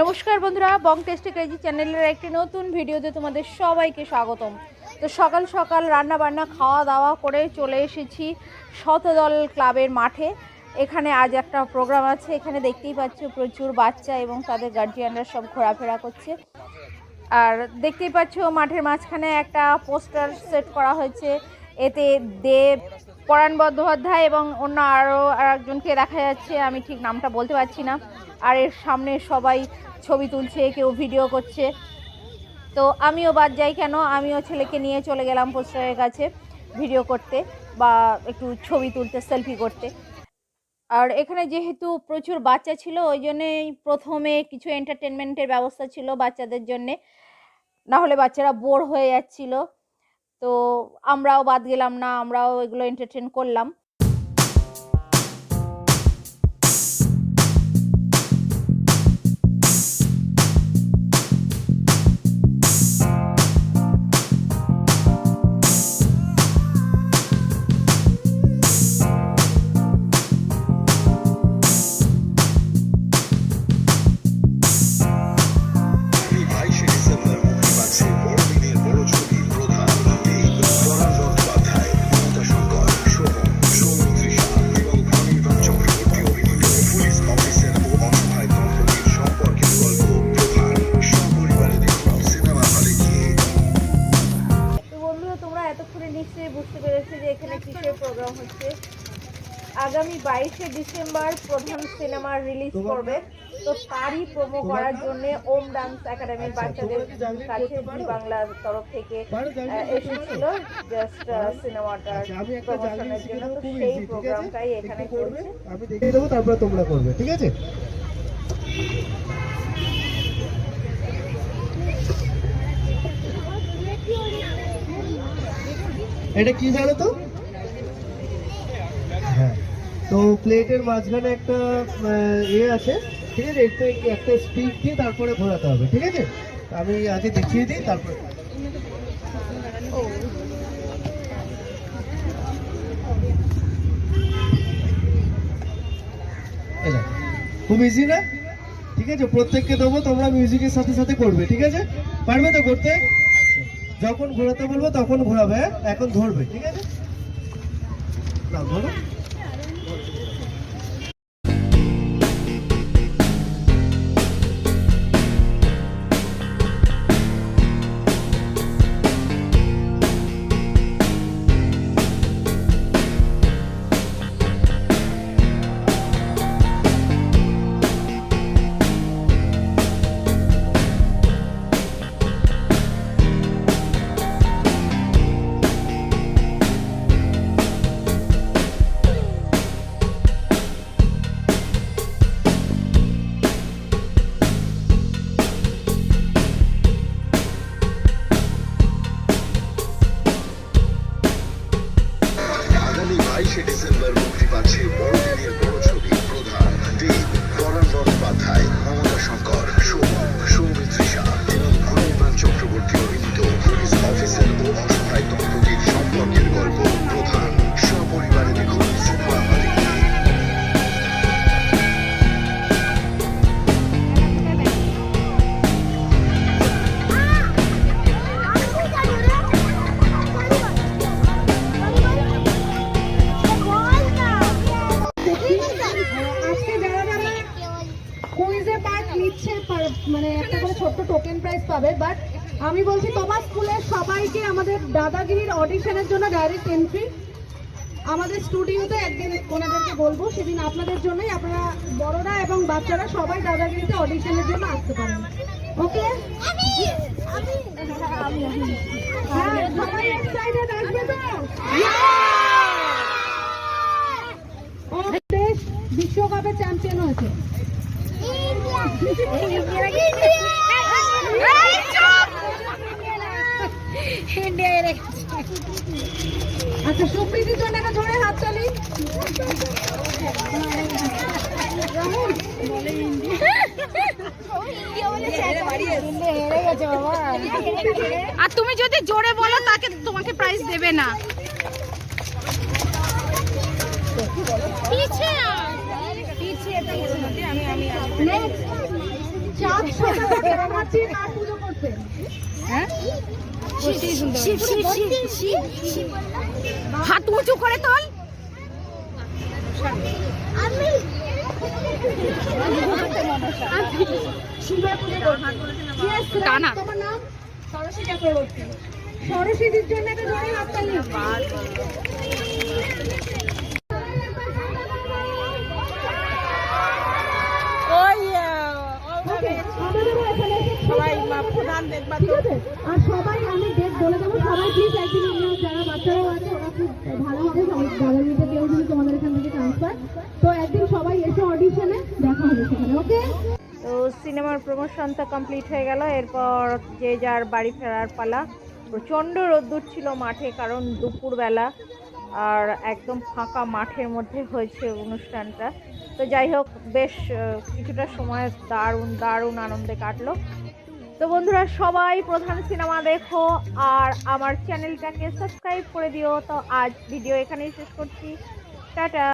নমস্কার বন্ধুরা, বং tasty crazy চ্যানেলের একটি নতুন ভিডিওতে তোমাদের সবাইকে স্বাগতম। তো সকাল সকাল রান্না বান্না খাওয়া দাওয়া করে চলে এসেছি শতদল ক্লাবের মাঠে। এখানে আজ একটা প্রোগ্রাম আছে, এখানে দেখতেই পাচ্ছ প্রচুর বাচ্চা এবং তাদের গার্জিয়ানরা সব ঘোরাফেরা করছে। আর দেখতেই পাচ্ছ মাঠের মাঝখানে একটা পোস্টার সেট করা হয়েছে, এতে দেব, পরাণ বন্দ্যোপাধ্যায় এবং অন্য আরও আর একজনকে দেখা যাচ্ছে, আমি ঠিক নামটা বলতে পারছি না। আর এর সামনে সবাই ছবি তুলছে, কেউ ভিডিও করছে। তো আমিও বাদ যাই কেন? আমিও ছেলেকে নিয়ে চলে গেলাম পোস্টারের কাছে ভিডিও করতে বা একটু ছবি তুলতে সেলফি করতে। আর এখানে যেহেতু প্রচুর বাচ্চা ছিল, ওই জন্যেই প্রথমে কিছু এন্টারটেনমেন্টের ব্যবস্থা ছিল বাচ্চাদের জন্যে। না হলে বাচ্চারা বোর হয়ে যাচ্ছিল। তো আমরাও বাদ গেলাম না, আমরাও এগুলো এন্টারটেন করলাম। আগামী বাইশে ডিসেম্বর প্রধান সিনেমা রিলিজ করবে। তো তারই প্রোমো করার জন্য ওম ডান্স একাডেমির বাচ্চাদের কাছে বাংলার তরফ থেকে এসেছিল জাস্ট সিনেমাটার প্রমোশনের জন্য তো সেই প্রোগ্রামটাই এখানে চলছে। আমি দেখিয়ে দেবো তারপরে তোমরা করবে ঠিক আছে? এটা কি জানো তো তো প্লেটের মাঝখানে একটা ইয়ে আছে, ঠিক আছে? একটু, একটা স্পিড দিয়ে তারপরে ঘোরাতে হবে, ঠিক আছে? আমি আগে দেখিয়ে দিই, তারপরে। খুব ইজি না? ঠিক আছে? প্রত্যেককে দেবো, তোমরা মিউজিকের সাথে সাথে করবে, ঠিক আছে? পারবে তো করতে? যখন ঘোরাতে বলব তখন ঘোরাবে হ্যাঁ? এখন ধরবে, ঠিক আছে? নাও ধরো। পাবে বাট আমি বলছি তোমার স্কুলের সবাইকে আমাদের দাদাগিরির অডিশনের জন্য ডাইরেক্ট এন্ট্রি আমাদের স্টুডিওতে একদিন ওনাদেরকে বলব, সেদিন আপনাদের জন্যই আপনারা বড়রা এবং বাচ্চারা সবাই দাদাগিরিতে অডিশনের জন্য আসতে পারেন ওকে হ্যাঁ সবাই এক্সাইটেড আসবে তো? চ্যাম্পিয়ন হয়েছে। আচ্ছা সুপ্রীতির জন্য একটা জোরে হাত তালি আর তুমি যদি জোরে বলো তাকে তোমাকে প্রাইজ দেবে না। কার পুজো করতে হ্যাঁ হাত উঁচু করে তোল. টানা। তোমার নাম? সরস্বতী চক্রবর্তী। সরস্বতীর জন্য একটা হাততালি Okay, আমাদেরও এখানে এসে সবাই প্রধান দেখবা ঠিক আছে আর সবাই আমি ডেট বলে দেবো সবাই প্লিজ একদিন আমরা যারা বাচ্চারাও আছে ওরা খুব ভালো হবে সবাই দাদাগিরিতে কেউ যদি তোমাদের এখান থেকে চান্স পায় তো একদিন সবাই এসে অডিশনে দেখা হবে সেখানে ওকে তো সিনেমার প্রমোশন তো কমপ্লিট হয়ে গেল। এরপর যে যার বাড়ি ফেরার পালা। প্রচণ্ড রোদ্দুর ছিল মাঠে, কারণ দুপুরবেলা। আর একদম ফাঁকা মাঠের মধ্যে হয়েছে অনুষ্ঠানটা। তো যাই হোক, বেশ কিছুটা সময় দারুণ দারুণ আনন্দে কাটলো। তো বন্ধুরা, সবাই প্রধান সিনেমা দেখো, আর আমার চ্যানেলটাকে সাবস্ক্রাইব করে দিও। তো আজ ভিডিও এখানেই শেষ করছি। টাটা।